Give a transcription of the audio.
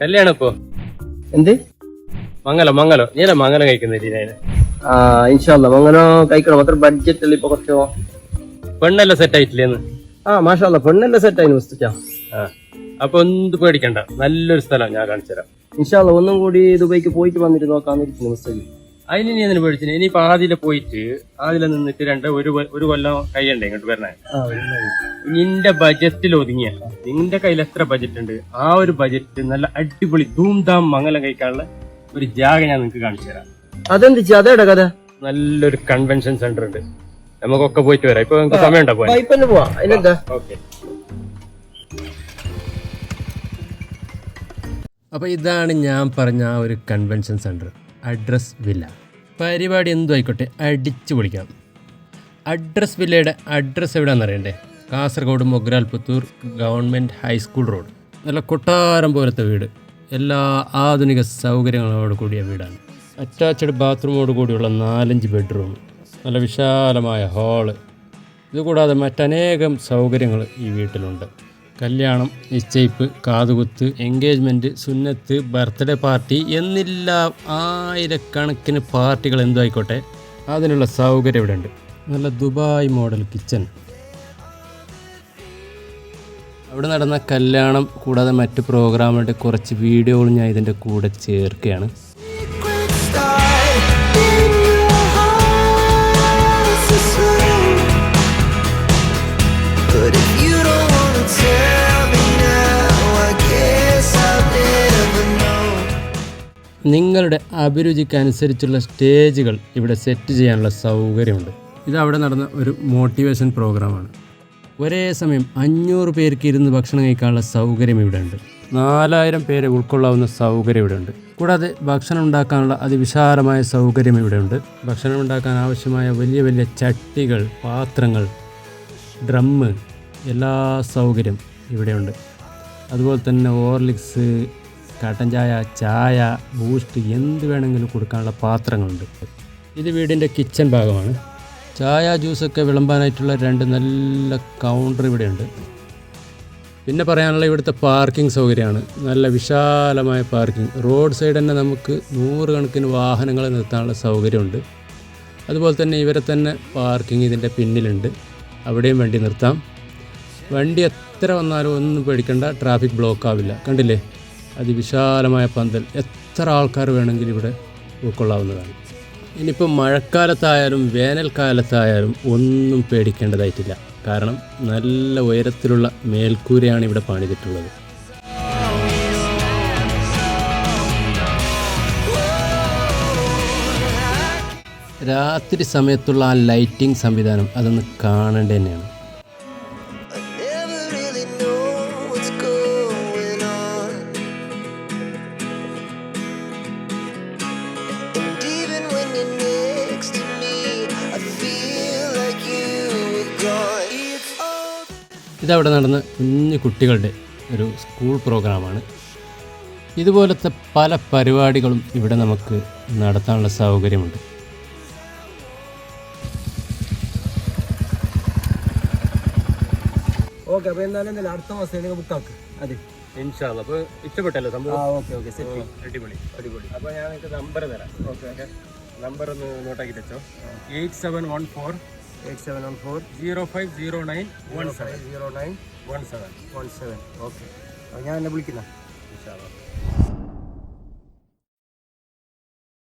കല്യാണം ഇപ്പൊ എന്ത്? മംഗലം മംഗലം. നീല മംഗലം കഴിക്കുന്നില്ല ആ ഇൻഷാല്ല അങ്ങനെ കഴിക്കണം. അത്ര ബഡ്ജറ്റ് അല്ല ഇപ്പൊ കുറച്ചോ? പെണ്ണെല്ലാം സെറ്റ് ആയിട്ടില്ലേന്ന് ആ മാഷാല്ല പെണ്ണെല്ലാം സെറ്റ് ആയി മുസ്തച്ച അപ്പൊ ഒന്നും പേടിക്കണ്ട. നല്ലൊരു സ്ഥലം ഞാൻ കാണിച്ചുതരാം. ഇൻഷാല്ല ഒന്നും കൂടി ദുബൈക്ക് പോയിട്ട് വന്നിട്ട് നോക്കാന്നിരിക്കുന്നു മുസ്തജി അതിന് നീ എന്തിനു പേടിച്ചിന് ഇപ്പൊ ആദ്യം പോയിട്ട് ആദ്യം നിന്നിട്ട് രണ്ട് ഒരു കൊ- ഒരു കൊല്ലം കഴിയണ്ടേ ഇങ്ങോട്ട് വരണേ. നിന്റെ ബജറ്റിൽ ഒതുങ്ങിയ. നിന്റെ കയ്യിൽ എത്ര ബജറ്റ് ഉണ്ട്? ആ ഒരു ബജറ്റ് നല്ല അടിപൊളി ധൂംധാം മംഗലം കഴിക്കാനുള്ള ഒരു ജാഗ ഞാൻ നിങ്ങക്ക് കാണിച്ചു തരാം. അതെന്ത് അതേടാ കഥ? നല്ലൊരു കൺവെൻഷൻ സെന്റർ ഉണ്ട്. നമുക്കൊക്കെ പോയിട്ട് വരാം. ഇപ്പൊ നിങ്ങൾക്ക് സമയം ഉണ്ടോ പൈപ്പന്നെ പോവാ. അതിനെന്താ? ഓക്കെ. അപ്പോൾ ഇതാണ് ഞാൻ പറഞ്ഞ ആ ഒരു കൺവെൻഷൻ സെന്റർ അഡ്രസ് വില്ല. പരിപാടി എന്തും ആയിക്കോട്ടെ അടിച്ചു പൊളിക്കാം അഡ്രസ് വില്ലയുടെ അഡ്രസ് എവിടെയാണെന്ന് അറിയണ്ടേ? Kasaragod Mogral Puthur government high school road. നല്ല കൊട്ടാരം പോലത്തെ വീട്. എല്ലാ ആധുനിക സൗകര്യങ്ങളോട് കൂടിയ വീടാണ്. അറ്റാച്ച്ഡ് ബാത്റൂമോട് കൂടിയുള്ള നാലഞ്ച് ബെഡ്റൂം. നല്ല വിശാലമായ ഹാൾ. ഇതുകൂടാതെ മറ്റനേകം സൗകര്യങ്ങൾ ഈ വീട്ടിലുണ്ട്. കല്യാണം നിശ്ചയിപ്പ് കാതുകുത്ത് എൻഗേജ്മെന്റ് സുന്നത്ത് ബർത്ത്ഡേ പാർട്ടി എന്നില്ല ആയിരക്കണക്കിന് പാർട്ടികൾ എന്തും ആയിക്കോട്ടെ അതിനുള്ള സൗകര്യം ഇവിടെ ഉണ്ട് നല്ല ദുബായ് മോഡൽ കിച്ചൺ. അവിടെ നടന്ന കല്യാണം കൂടാതെ മറ്റ് പ്രോഗ്രാമുകളുടെ കുറച്ച് വീഡിയോകൾ ഞാൻ ഇതിന്റെ കൂടെ ചേർക്കുകയാണ്. നിങ്ങളുടെ അഭിരുചിക്കനുസരിച്ചുള്ള സ്റ്റേജുകൾ ഇവിടെ സെറ്റ് ചെയ്യാനുള്ള സൗകര്യമുണ്ട്. ഇത് അവിടെ നടന്ന ഒരു മോട്ടിവേഷൻ പ്രോഗ്രാമാണ്. ഒരേ സമയം അഞ്ഞൂറ് പേർക്ക് ഇരുന്ന് ഭക്ഷണം കഴിക്കാനുള്ള സൗകര്യം ഇവിടെ ഉണ്ട് നാലായിരം പേരെ ഉൾക്കൊള്ളാവുന്ന സൗകര്യം ഇവിടെ ഉണ്ട് കൂടാതെ ഭക്ഷണം ഉണ്ടാക്കാനുള്ള അതിവിശാലമായ സൗകര്യം ഇവിടെ ഉണ്ട് ഭക്ഷണം ഉണ്ടാക്കാൻ ആവശ്യമായ വലിയ വലിയ ചട്ടികൾ പാത്രങ്ങൾ ഡ്രമ്മ് എല്ലാ സൗകര്യം ഇവിടെയുണ്ട്. അതുപോലെ തന്നെ ഓർലിക്സ് കട്ടൻ ചായ ചായ ബൂസ്റ്റ് എന്ത് വേണമെങ്കിലും കൊടുക്കാനുള്ള പാത്രങ്ങളുണ്ട്. ഇത് വീടിന്റെ കിച്ചൺ ഭാഗമാണ്. ചായ ജ്യൂസൊക്കെ വിളമ്പാനായിട്ടുള്ള രണ്ട് നല്ല കൗണ്ടർ ഇവിടെയുണ്ട്. പിന്നെ പറയാനുള്ള ഇവിടുത്തെ പാർക്കിംഗ് സൗകര്യമാണ്. നല്ല വിശാലമായ പാർക്കിംഗ്. റോഡ് സൈഡ് തന്നെ നമുക്ക് നൂറുകണക്കിന് വാഹനങ്ങൾ നിർത്താനുള്ള സൗകര്യമുണ്ട്. അതുപോലെ തന്നെ ഇവരെ തന്നെ പാർക്കിംഗ് ഇതിന്റെ പിന്നിലുണ്ട്. അവിടെയും വണ്ടി നിർത്താം. വണ്ടി എത്ര വന്നാലും ഒന്നും പേടിക്കേണ്ട. ട്രാഫിക് ബ്ലോക്ക് ആവില്ല. കണ്ടില്ലേ? അതിവിശാലമായ പന്തൽ എത്ര ആൾക്കാർ വേണമെങ്കിലും ഇവിടെ ഉൾക്കൊള്ളാവുന്നതാണ്. ഇനിയിപ്പോൾ മഴക്കാലത്തായാലും വേനൽക്കാലത്തായാലും ഒന്നും പേടിക്കേണ്ടതായിട്ടില്ല. കാരണം നല്ല ഉയരത്തിലുള്ള മേൽക്കൂരയാണ് ഇവിടെ പണിതിട്ടുള്ളത്. രാത്രി സമയത്തുള്ള ആ ലൈറ്റിംഗ് സംവിധാനം അതൊന്ന് കാണേണ്ടത് തന്നെയാണ്. ഇതവിടെ നടന്ന കുഞ്ഞു കുട്ടികളുടെ ഒരു സ്കൂൾ പ്രോഗ്രാമാണ്. ഇതുപോലത്തെ പല പരിപാടികളും ഇവിടെ നമുക്ക് നടത്താനുള്ള സൗകര്യമുണ്ട്. ഓക്കെ അപ്പൊ എന്തായാലും എന്തായാലും അടുത്ത മാസം നിങ്ങൾ ബുക്കാക്ക് അതെ. അപ്പോൾ ഇഷ്ടപ്പെട്ടല്ലോ സംഭവം? ഓക്കെ ഓക്കെ സെറ്റ് അടിപൊളി അടിപൊളി. അപ്പോൾ ഞാൻ നിങ്ങൾക്ക് നമ്പർ തരാം. ഓക്കെ നമ്പർ ഒന്ന് നോട്ടാക്കി വെച്ചോ. Eight seven one four eight seven one four zero five zero nine one seven zero nine one seven one seven okay ഞാൻ എന്നെ വിളിക്കുന്ന.